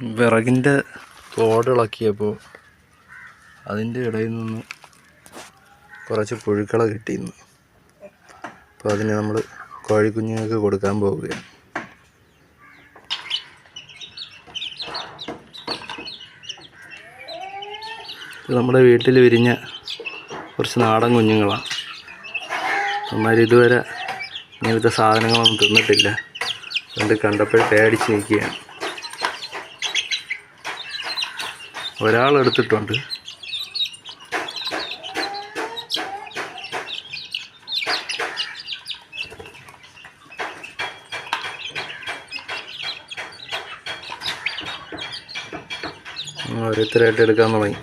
വിറകിന്റെ തോടിളക്കിയപ്പോൾ അതിന്റെ ഇടയിൽ നിന്ന് കുറച്ച് പുഴുക്കളെ കിട്ടിയിരുന്നു. അപ്പോൾ അതിനെ നമ്മൾ കോഴിക്കുഞ്ഞുങ്ങൾക്ക് കൊടുക്കാൻ പോവുകയാണ്. നമ്മുടെ വീട്ടിൽ വിരിഞ്ഞ കുറച്ച് നാടൻ കുഞ്ഞുങ്ങളാണ് എന്നാൽ ഇതുവരെ ഇങ്ങനത്തെ സാധനങ്ങളൊന്നും തിന്നിട്ടില്ല. അതുകൊണ്ട് കണ്ടപ്പോൾ പേടിച്ച് നിൽക്കുകയാണ്. ഒരാൾ എടുത്തിട്ടുണ്ട് ഓരോരുത്തരായിട്ട് എടുക്കാൻ തുടങ്ങി.